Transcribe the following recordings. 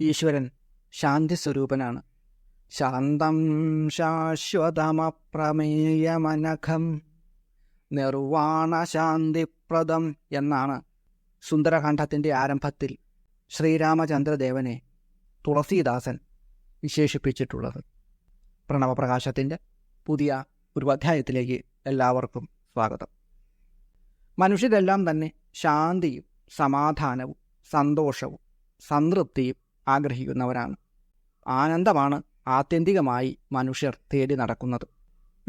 ഈശ്വരൻ ശാന്തി സ്വരൂപനാണ് ശാന്തം ശാശ്വതമപ്രമേയമനഖം നിർവാണ ശാന്തിപ്രദം എന്നാണ് സുന്ദരകാന്ഡത്തിന്റെ ആരംഭത്തിൽ ശ്രീരാമചന്ദ്രദേവനെ തുളസീദാസൻ വിശേഷിപ്പിച്ചിട്ടുള്ളത്. പ്രണവപ്രകാശത്തിന്റെ പുതിയ ഒരു അധ്യായത്തിലേക്ക് എല്ലാവർക്കും സ്വാഗതം. മനുഷ്യരെല്ലാം തന്നെ ശാന്തിയും സമാധാനവും സന്തോഷവും സംതൃപ്തിയും ആഗ്രഹിക്കുന്നവരാണ്. ആനന്ദമാണ് ആത്യന്തികമായി മനുഷ്യർ തേടി നടക്കുന്നത്.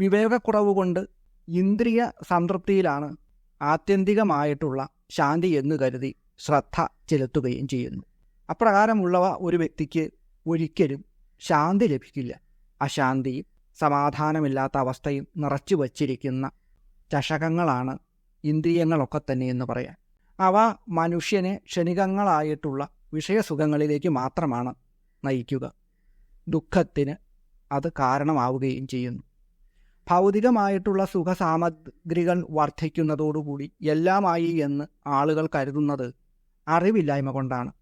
വിവേകക്കുറവ് കൊണ്ട് ഇന്ദ്രിയ സംതൃപ്തിയിലാണ് ആത്യന്തികമായിട്ടുള്ള ശാന്തി എന്ന് കരുതി ശ്രദ്ധ ചെലുത്തുകയും ചെയ്യുന്നു. അപ്രകാരമുള്ളവ ഒരു വ്യക്തിക്ക് ഒരിക്കലും ശാന്തി ലഭിക്കില്ല. അശാന്തിയും സമാധാനമില്ലാത്ത അവസ്ഥയും നിറച്ചു വച്ചിരിക്കുന്ന ചഷകങ്ങളാണ് ഇന്ദ്രിയങ്ങളൊക്കെ തന്നെ എന്ന് പറയാം. അവ മനുഷ്യനെ ക്ഷണികങ്ങളായിട്ടുള്ള വിഷയസുഖങ്ങളിലേക്ക് മാത്രമാണ് നയിക്കുക. ദുഃഖത്തിന് അത് കാരണമാവുകയും ചെയ്യുന്നു. ഭൗതികമായിട്ടുള്ള സുഖസാമഗ്രികൾ വർദ്ധിക്കുന്നതോടുകൂടി എല്ലാമായി എന്ന് ആളുകൾ കരുതുന്നത് അറിവില്ലായ്മ കൊണ്ടാണ്.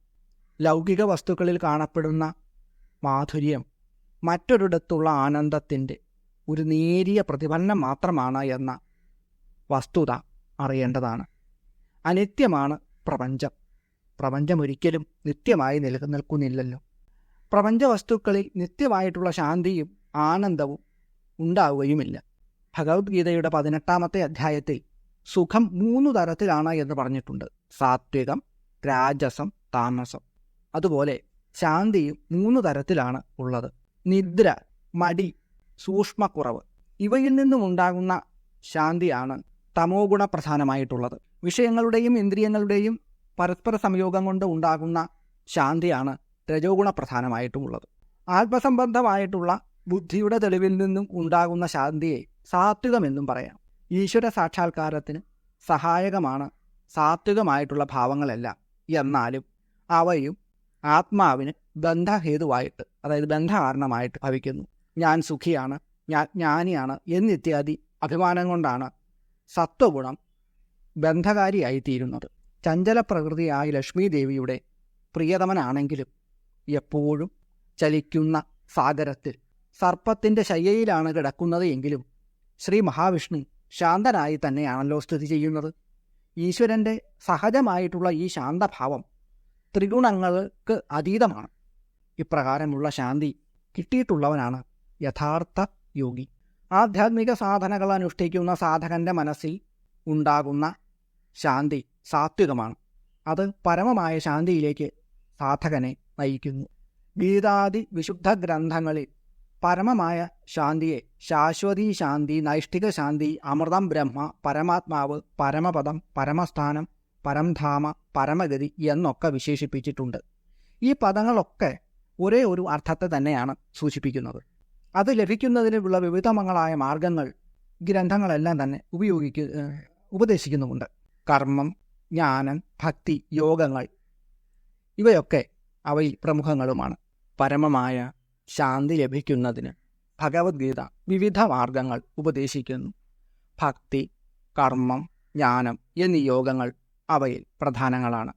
ലൗകിക വസ്തുക്കളിൽ കാണപ്പെടുന്ന മാധുര്യം മറ്റൊരിടത്തുള്ള ആനന്ദത്തിന്റെ ഒരു നേരിയ പ്രതിഫലനം മാത്രമാണ് എന്ന വസ്തുത അറിയേണ്ടതാണ്. അനിത്യമാണ് പ്രപഞ്ചം. പ്രപഞ്ചം ഒരിക്കലും നിത്യമായി നിലനിൽക്കുന്നില്ലല്ലോ. പ്രപഞ്ച വസ്തുക്കളിൽ നിത്യമായിട്ടുള്ള ശാന്തിയും ആനന്ദവും ഉണ്ടാവുകയുമില്ല. ഭഗവത്ഗീതയുടെ പതിനെട്ടാമത്തെ അധ്യായത്തിൽ സുഖം മൂന്ന് തരത്തിലാണ് എന്ന് പറഞ്ഞിട്ടുണ്ട്. സാത്വികം രാജസം താമസം. അതുപോലെ ശാന്തിയും മൂന്ന് തരത്തിലാണ് ഉള്ളത്. നിദ്ര മടി സൂക്ഷ്മക്കുറവ് ഇവയിൽ നിന്നും ഉണ്ടാകുന്ന ശാന്തിയാണ് തമോ ഗുണപ്രധാനമായിട്ടുള്ളത് വിഷയങ്ങളുടെയും ഇന്ദ്രിയങ്ങളുടെയും പരസ്പര സംയോഗം കൊണ്ട് ഉണ്ടാകുന്ന ശാന്തിയാണ് രജോഗുണ പ്രധാനമായിട്ടുമുള്ളത് ആത്മസംബന്ധമായിട്ടുള്ള ബുദ്ധിയുടെ തെളിവിൽ നിന്നും ഉണ്ടാകുന്ന ശാന്തിയെ സാത്വികമെന്നും പറയാം. ഈശ്വര സാക്ഷാത്കാരത്തിന് സഹായകമാണ് സാത്വികമായിട്ടുള്ള ഭാവങ്ങളെല്ലാം. എന്നാലും അവയും ആത്മാവിന് ബന്ധഹേതുവായിട്ട് അതായത് ബന്ധകാരണമായിട്ട് ഭവിക്കുന്നു. ഞാൻ സുഖിയാണ് ഞാൻ ജ്ഞാനിയാണ് എന്നിത്യാദി അഭിമാനം കൊണ്ടാണ് സത്വഗുണം ബന്ധകാരിയായി തീരുന്നത് ചഞ്ചല പ്രകൃതിയായ ലക്ഷ്മി ദേവിയുടെ പ്രിയതമനാണെങ്കിലും എപ്പോഴും ചലിക്കുന്ന സാഗരത്തിൽ സർപ്പത്തിന്റെ ശയ്യയിലാണ് കിടക്കുന്നത് എങ്കിലും ശ്രീ മഹാവിഷ്ണു ശാന്തനായി തന്നെയാണല്ലോ സ്ഥിതി ചെയ്യുന്നത്. ഈശ്വരന്റെ സഹജമായിട്ടുള്ള ഈ ശാന്തഭാവം ത്രിഗുണങ്ങൾക്ക് അതീതമാണ്. ഇപ്രകാരമുള്ള ശാന്തി കിട്ടിയിട്ടുള്ളവനാണ് യഥാർത്ഥ യോഗി. ആധ്യാത്മിക സാധനകൾ അനുഷ്ഠിക്കുന്ന സാധകന്റെ മനസ്സിൽ ഉണ്ടാകുന്ന ശാന്തി സാത്വികമാണ്. അത് പരമമായ ശാന്തിയിലേക്ക് സാധകനെ നയിക്കുന്നു. ഗീതാദി വിശുദ്ധ ഗ്രന്ഥങ്ങളിൽ പരമമായ ശാന്തിയെ ശാശ്വതി ശാന്തി നൈഷ്ഠിക ശാന്തി അമൃതം ബ്രഹ്മ പരമാത്മാവ് പരമപദം പരമസ്ഥാനം പരംധാമ പരമഗതി എന്നൊക്കെ വിശേഷിപ്പിച്ചിട്ടുണ്ട്. ഈ പദങ്ങളൊക്കെ ഒരേ ഒരു അർത്ഥത്തെ തന്നെയാണ് സൂചിപ്പിക്കുന്നത്. അത് ലഭിക്കുന്നതിനുള്ള വിവിധങ്ങളായ മാർഗങ്ങൾ ഗ്രന്ഥങ്ങളെല്ലാം തന്നെ ഉപയോഗിക്കു ഉപദേശിക്കുന്നുമുണ്ട്. കർമ്മം ജ്ഞാനം ഭക്തി യോഗങ്ങൾ. ഇവയൊക്കെ അവയിൽ പ്രമുഖങ്ങളുമാണ്. പരമമായ ശാന്തി ലഭിക്കുന്നതിന് ഭഗവത്ഗീത വിവിധ മാർഗങ്ങൾ ഉപദേശിക്കുന്നു. ഭക്തി കർമ്മം ജ്ഞാനം എന്നീ യോഗങ്ങൾ അവയിൽ പ്രധാനങ്ങളാണ്.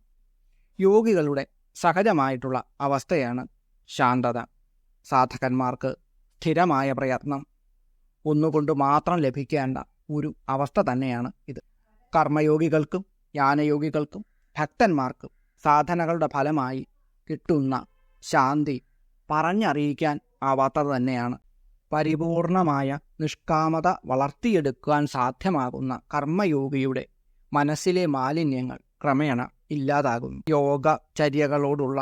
യോഗികളുടെ സഹജമായിട്ടുള്ള അവസ്ഥയാണ് ശാന്തത. സാധകന്മാർക്ക് സ്ഥിരമായ പ്രയത്നം. ഒന്നുകൊണ്ട് മാത്രം ലഭിക്കേണ്ട ഒരു അവസ്ഥ തന്നെയാണ് ഇത്. കർമ്മയോഗികൾക്കും ജ്ഞാനയോഗികൾക്കും ഭക്തന്മാർക്കും സാധനകളുടെ ഫലമായി കിട്ടുന്ന ശാന്തി പറഞ്ഞറിയിക്കാൻ ആവാത്തത് തന്നെയാണ്. പരിപൂർണമായ നിഷ്കാമത വളർത്തിയെടുക്കാൻ സാധ്യമാകുന്ന കർമ്മയോഗിയുടെ മനസ്സിലെ മാലിന്യങ്ങൾ ക്രമേണ ഇല്ലാതാകുന്നു. യോഗ ചര്യകളോടുള്ള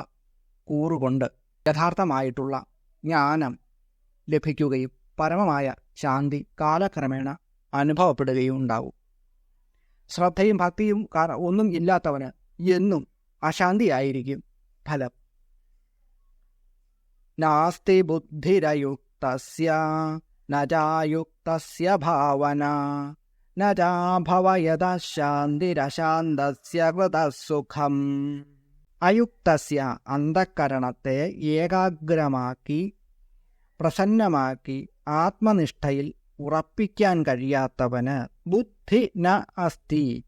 കൂറുകൊണ്ട് യഥാർത്ഥമായിട്ടുള്ള ജ്ഞാനം ലഭിക്കുകയും പരമമായ ശാന്തി കാലക്രമേണ അനുഭവപ്പെടുകയും ഉണ്ടാവും. ശ്രദ്ധയും ഭക്തിയും ഒന്നും ഇല്ലാത്തവന് എന്നും അശാന്തിയായിരിക്കും ഫലം. നാസ്തി ബുദ്ധിരയുക്തസ്യ നജായുക്തസ്യ ഭാവന നജാഭവയത ശാന്തിരശാന്തസ്യ കൃതസുഖം അയുക്തസ്യ അന്ധക്കരണത്തെ ഏകാഗ്രമാക്കി പ്രസന്നമാക്കി ആത്മനിഷ്ഠയിൽ ഉറപ്പിക്കാൻ കഴിയാത്തവന് ബുദ്ധി ന അസ്തി.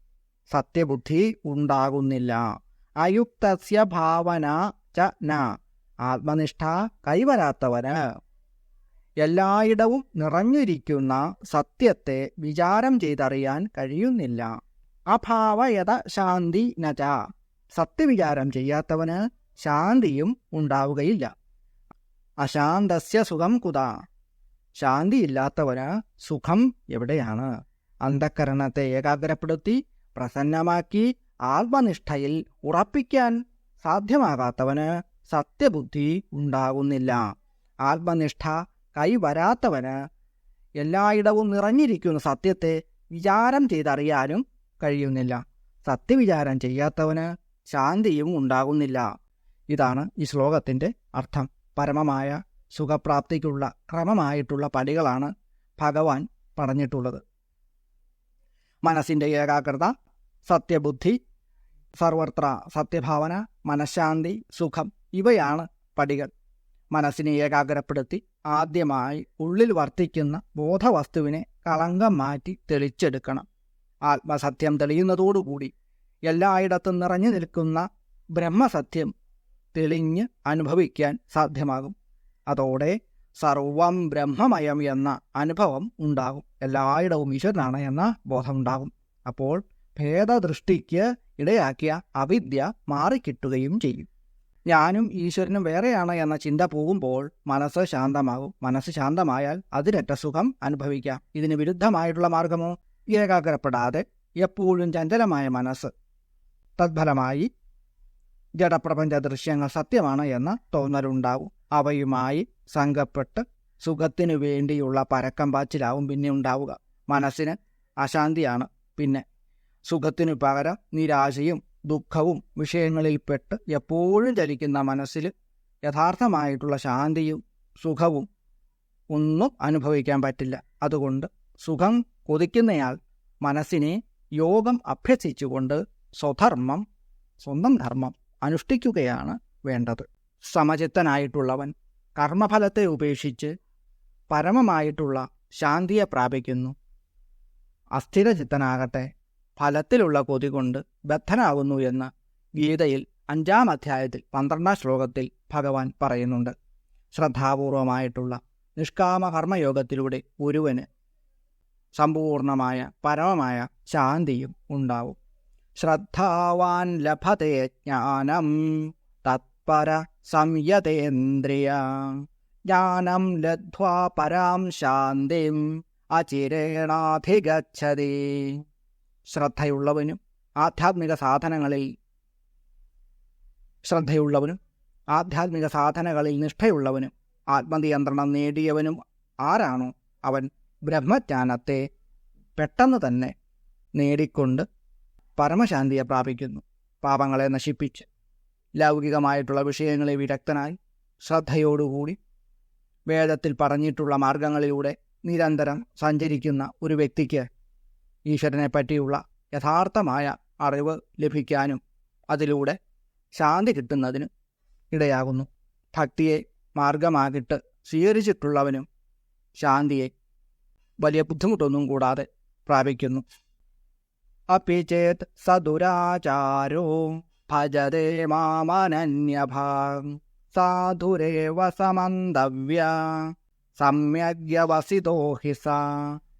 സത്യബുദ്ധി ഉണ്ടാകുന്നില്ല. അയുക്തസ്യ ഭാവന ച ന. ആത്മനിഷ്ഠ കൈവരാത്തവന്. എല്ലായിടവും നിറഞ്ഞിരിക്കുന്ന സത്യത്തെ വിചാരം ചെയ്തറിയാൻ കഴിയുന്നില്ല. അഭാവയത ശാന്തി നച സത്യവിചാരം ചെയ്യാത്തവന് ശാന്തിയും ഉണ്ടാവുകയില്ല. അശാന്തസ്യ സുഖം കുത. ശാന്തിയില്ലാത്തവന് സുഖം എവിടെയാണ്? അന്ധക്കരണത്തെ ഏകാഗ്രപ്പെടുത്തി പ്രസന്നമാക്കി ആത്മനിഷ്ഠയിൽ ഉറപ്പിക്കാൻ സാധ്യമാകാത്തവന് സത്യബുദ്ധി ഉണ്ടാകുന്നില്ല ആത്മനിഷ്ഠ കൈവരാത്തവന് എല്ലായിടവും നിറഞ്ഞിരിക്കുന്ന സത്യത്തെ വിചാരം ചെയ്തറിയാനും കഴിയുന്നില്ല. സത്യവിചാരം ചെയ്യാത്തവന് ശാന്തിയും ഉണ്ടാകുന്നില്ല. ഇതാണ് ഈ ശ്ലോകത്തിന്റെ അർത്ഥം. പരമമായ സുഖപ്രാപ്തിക്കുള്ള ക്രമമായിട്ടുള്ള പടികളാണ് ഭഗവാൻ പറഞ്ഞിട്ടുള്ളത്. മനസ്സിന്റെ ഏകാഗ്രത സത്യബുദ്ധി സർവത്ര സത്യഭാവന മനഃശാന്തി സുഖം ഇവയാണ് പടികൾ. മനസ്സിനെ ഏകാഗ്രപ്പെടുത്തി ആദ്യമായി ഉള്ളിൽ വർത്തിക്കുന്ന ബോധവസ്തുവിനെ കളങ്കം മാറ്റി തെളിച്ചെടുക്കണം. ആത്മസത്യം തെളിയുന്നതോടുകൂടി എല്ലായിടത്തും നിറഞ്ഞു നിൽക്കുന്ന ബ്രഹ്മസത്യം തെളിഞ്ഞ് അനുഭവിക്കാൻ സാധ്യമാകും. അതോടെ സർവം ബ്രഹ്മമയം എന്ന അനുഭവം ഉണ്ടാകും. എല്ലായിടവും ഈശ്വരനാണ് എന്ന ബോധം ഉണ്ടാകും. അപ്പോൾ ഭേദദൃഷ്ടിക്ക് ഇടയാക്കിയ അവിദ്യ മാറിക്കിട്ടുകയും ചെയ്യും. ഞാനും ഈശ്വരനും വേറെയാണ് എന്ന ചിന്ത പോകുമ്പോൾ മനസ്സ് ശാന്തമാകും. മനസ്സ് ശാന്തമായാൽ അതിരറ്റ സുഖം അനുഭവിക്കാം. ഇതിന് വിരുദ്ധമായിട്ടുള്ള മാർഗമോ? ഏകാഗ്രപ്പെടാതെ എപ്പോഴും ചഞ്ചലമായ മനസ്സ്. തദ്ഫലമായി ജഡപ്രപഞ്ച ദൃശ്യങ്ങൾ സത്യമാണ് എന്ന തോന്നലുണ്ടാവും. അവയുമായി സംഘപ്പെട്ട് സുഖത്തിനു വേണ്ടിയുള്ള പരക്കം പാച്ചിലാവും പിന്നെ ഉണ്ടാവുക. മനസ്സിന് അശാന്തിയാണ് പിന്നെ. സുഖത്തിനു പകരം നിരാശയും ദുഃഖവും വിഷയങ്ങളിൽപ്പെട്ട് എപ്പോഴും ചലിക്കുന്ന മനസ്സിൽ യഥാർത്ഥമായിട്ടുള്ള ശാന്തിയും സുഖവും ഒന്നും അനുഭവിക്കാൻ പറ്റില്ല. അതുകൊണ്ട് സുഖം കൊതിക്കുന്നയാൾ മനസ്സിനെ യോഗം അഭ്യസിച്ചുകൊണ്ട് സ്വധർമ്മം സ്വന്തം ധർമ്മം അനുഷ്ഠിക്കുകയാണ് വേണ്ടത്. സമചിത്തനായിട്ടുള്ളവൻ കർമ്മഫലത്തെ ഉപേക്ഷിച്ച് പരമമായിട്ടുള്ള ശാന്തിയെ പ്രാപിക്കുന്നു. അസ്ഥിരചിത്തനാകട്ടെ ഫലത്തിലുള്ള കൊതി കൊണ്ട് ബദ്ധനാകുന്നു എന്ന് ഗീതയിൽ അഞ്ചാം അധ്യായത്തിൽ പന്ത്രണ്ടാം ശ്ലോകത്തിൽ ഭഗവാൻ പറയുന്നുണ്ട്. ശ്രദ്ധാപൂർവമായിട്ടുള്ള നിഷ്കാമ കർമ്മയോഗത്തിലൂടെ ഒരുവന് സമ്പൂർണമായ പരമമായ ശാന്തിയും ഉണ്ടാവും. ശ്രദ്ധാവാൻ ലഭതേ ജ്ഞാനം. തത്പര സംയതേന്ദ്രിയ. ജ്ഞാനം ലബ്ധ്വാ പരാം ശാന്തിം അചിരേണാധിഗച്ഛതി. ശ്രദ്ധയുള്ളവനും ആധ്യാത്മിക സാധനങ്ങളിൽ ശ്രദ്ധയുള്ളവനും ആധ്യാത്മിക സാധനകളിൽ നിഷ്ഠയുള്ളവനും ആത്മനിയന്ത്രണം നേടിയവനും ആരാണോ അവൻ ബ്രഹ്മജ്ഞാനത്തെ പെട്ടെന്ന് തന്നെ നേടിക്കൊണ്ട് പരമശാന്തിയെ പ്രാപിക്കുന്നു. പാപങ്ങളെ നശിപ്പിച്ച് ലൗകികമായിട്ടുള്ള വിഷയങ്ങളെ വിദഗ്ധനായി ശ്രദ്ധയോടുകൂടി വേദത്തിൽ പറഞ്ഞിട്ടുള്ള മാർഗങ്ങളിലൂടെ നിരന്തരം സഞ്ചരിക്കുന്ന ഒരു വ്യക്തിക്ക് ഈശ്വരനെ പറ്റിയുള്ള യഥാർത്ഥമായ അറിവ് ലഭിക്കാനും അതിലൂടെ ശാന്തി കിട്ടുന്നതിന് ഇടയാകുന്നു. ഭക്തിയെ മാർഗമാകിട്ട് സ്വീകരിച്ചിട്ടുള്ളവനും ശാന്തിയെ വലിയ ബുദ്ധിമുട്ടൊന്നും കൂടാതെ പ്രാപിക്കുന്നു. അപ്പി ചേത് സദുരാചാരോ ഭജതേ മാമനന്യഭാം. സാധുരേവ സമന്തവ്യ. സമ്യഗ്യവസിതോ ഹി സാ.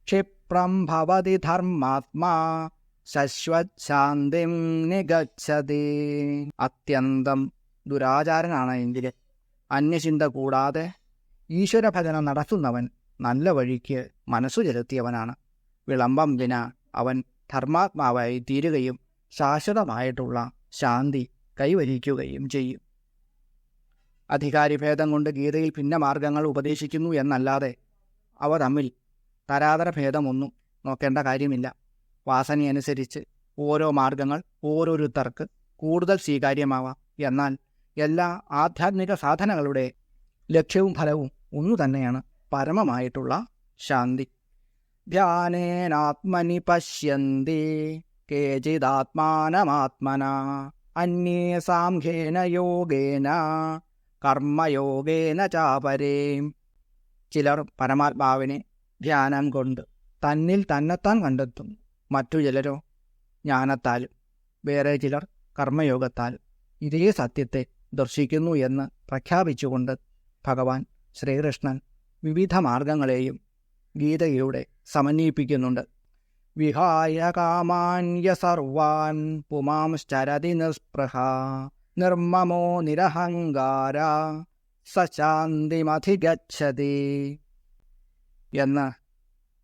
ക്ഷിപ്രം ഭവതി ധർമാത്മാ. ശശ്വശാന്തിം നിഗച്ഛതി. അത്യന്തം ദുരാചാരനാണ് എങ്കിൽ അന്യചിന്ത കൂടാതെ ഈശ്വരഭജനം നടത്തുന്നവൻ നല്ല വഴിക്ക് മനസ്സു ചെലുത്തിയവനാണ്. വിളംബം വിന അവൻ ധർമാത്മാവായി തീരുകയും ശാശ്വതമായിട്ടുള്ള ശാന്തി കൈവരിക്കുകയും ചെയ്യും. അധികാരിഭേദം കൊണ്ട് ഗീതയിൽ ഭിന്ന മാർഗങ്ങൾ ഉപദേശിക്കുന്നു എന്നല്ലാതെ അവ തമ്മിൽ തരാതര ഭേദമൊന്നും നോക്കേണ്ട കാര്യമില്ല. വാസനയനുസരിച്ച് ഓരോ മാർഗങ്ങൾ ഓരോരുത്തർക്ക് കൂടുതൽ സ്വീകാര്യമാവാം. എന്നാൽ എല്ലാ ആധ്യാത്മിക സാധനങ്ങളുടെ ലക്ഷ്യവും ഫലവും ഒന്നു തന്നെയാണ് പരമമായിട്ടുള്ള ശാന്തി. ധ്യാനേനാത്മനി പശ്യന്തി കേചിദാത്മാനമാത്മന അന്യേ സാംഖ്യേന യോഗേന കർമ്മയോഗേന ചാപരേ ചിലർ പരമാത്മാവിനെ ധ്യാനം കൊണ്ട് തന്നിൽ തന്നെത്താൻ കണ്ടെത്തും. മറ്റു ചിലരോ ജ്ഞാനത്താലും വേറെ ചിലർ കർമ്മയോഗത്താലും ഇതേ സത്യത്തെ ദർശിക്കുന്നു എന്ന് പ്രഖ്യാപിച്ചുകൊണ്ട് ഭഗവാൻ ശ്രീകൃഷ്ണൻ വിവിധ മാർഗങ്ങളെയും ഗീതയിലൂടെ സമന്വയിപ്പിക്കുന്നുണ്ട്. വിഹായ കാമാന്യ സർവാൻ പുമാംശ്ചരതി നിസ്പൃഹ നിർമ്മമോ നിരഹങ്കാര സശാന്തിമധിഗച്ഛതി. എന്ന്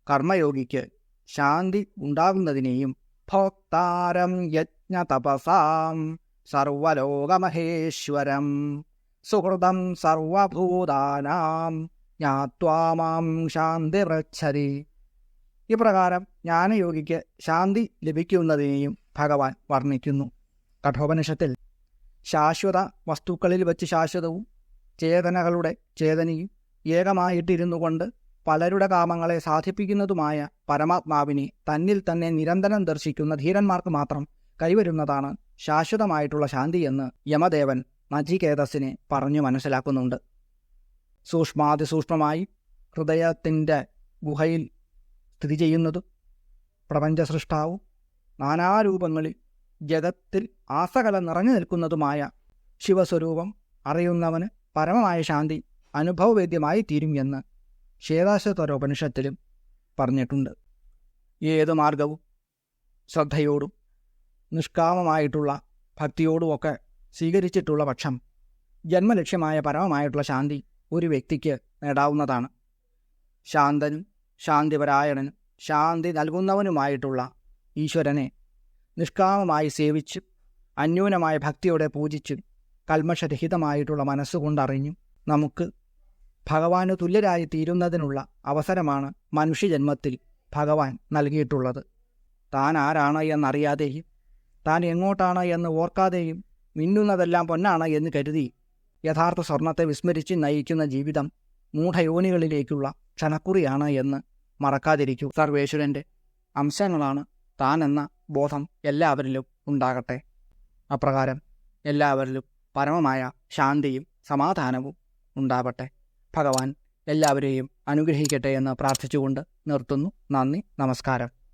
കർമ്മയോഗിക്ക് ശാന്തി ഉണ്ടാകുന്നതിനെയും ഭോക്താരം യജ്ഞതപസാം സർവലോകമഹേശ്വരം. സുഹൃതം സർവഭൂതാനാം ജ്ഞാത്വാമാം പൃച്ഛതി ഇപ്രകാരം ജ്ഞാനയോഗിക്ക് ശാന്തി ലഭിക്കുന്നതിനെയും ഭഗവാൻ വർണിക്കുന്നു. കഠോപനിഷത്തിൽ ശാശ്വത വസ്തുക്കളിൽ വച്ച് ശാശ്വതവും ചേതനകളുടെ ചേതനയും ഏകമായിട്ടിരുന്നു കൊണ്ട് പലരുടെ കാമങ്ങളെ സാധിപ്പിക്കുന്നതുമായ പരമാത്മാവിനെ തന്നിൽ തന്നെ നിരന്തരം ദർശിക്കുന്ന ധീരന്മാർക്ക് മാത്രം കൈവരുന്നതാണ് ശാശ്വതമായിട്ടുള്ള ശാന്തിയെന്ന് യമദേവൻ നജികേതസിനെ പറഞ്ഞു മനസ്സിലാക്കുന്നുണ്ട്. സൂക്ഷ്മാതിസൂക്ഷ്മമായി ഹൃദയത്തിന്റെ ഗുഹയിൽ സ്ഥിതി ചെയ്യുന്നതും പ്രപഞ്ച സൃഷ്ടാവും നാനാരൂപങ്ങളിൽ ജഗത്തിൽ ആസകല നിറഞ്ഞു നിൽക്കുന്നതുമായ ശിവസ്വരൂപം അറിയുന്നവന് പരമമായ ശാന്തി അനുഭവവേദ്യമായി തീരും എന്ന് ശ്വേതാശ്വതരോപനിഷത്തിലും പറഞ്ഞിട്ടുണ്ട്. ഏത് മാർഗവും ശ്രദ്ധയോടും നിഷ്കാമമായിട്ടുള്ള ഭക്തിയോടുമൊക്കെ സ്വീകരിച്ചിട്ടുള്ള പക്ഷം ജന്മലക്ഷ്യമായ പരമമായിട്ടുള്ള ശാന്തി ഒരു വ്യക്തിക്ക് നേടാവുന്നതാണ്. ശാന്തനും ശാന്തിപരായണനും ശാന്തി നൽകുന്നവനുമായിട്ടുള്ള ഈശ്വരനെ നിഷ്കാമമായി സേവിച്ച് അന്യൂനമായ ഭക്തിയോടെ പൂജിച്ച് കൽമഷരഹിതമായിട്ടുള്ള മനസ്സുകൊണ്ടറിഞ്ഞും നമുക്ക് ഭഗവാന് തുല്യരായി തീരുന്നതിനുള്ള അവസരമാണ് മനുഷ്യജന്മത്തിൽ ഭഗവാൻ നൽകിയിട്ടുള്ളത്. താൻ ആരാണ് എന്നറിയാതെയും താൻ എങ്ങോട്ടാണ് എന്ന് ഓർക്കാതെയും മിന്നുന്നതെല്ലാം പൊന്നാണ് എന്ന് കരുതി യഥാർത്ഥ സ്വർണത്തെ വിസ്മരിച്ച് നയിക്കുന്ന ജീവിതം മൂഢയോനികളിലേക്കുള്ള ക്ഷണക്കുറിയാണ് എന്ന് മറക്കാതിരിക്കൂ. സർവേശ്വരന്റെ അംശങ്ങളാണ് താൻ എന്ന ബോധം എല്ലാവരിലും ഉണ്ടാകട്ടെ. അപ്രകാരം എല്ലാവരിലും പരമമായ ശാന്തിയും സമാധാനവും ഉണ്ടാവട്ടെ. ഭഗവാൻ എല്ലാവരെയും അനുഗ്രഹിക്കട്ടെ എന്ന് പ്രാർത്ഥിച്ചുകൊണ്ട് നിർത്തുന്നു. നന്ദി നമസ്കാരം.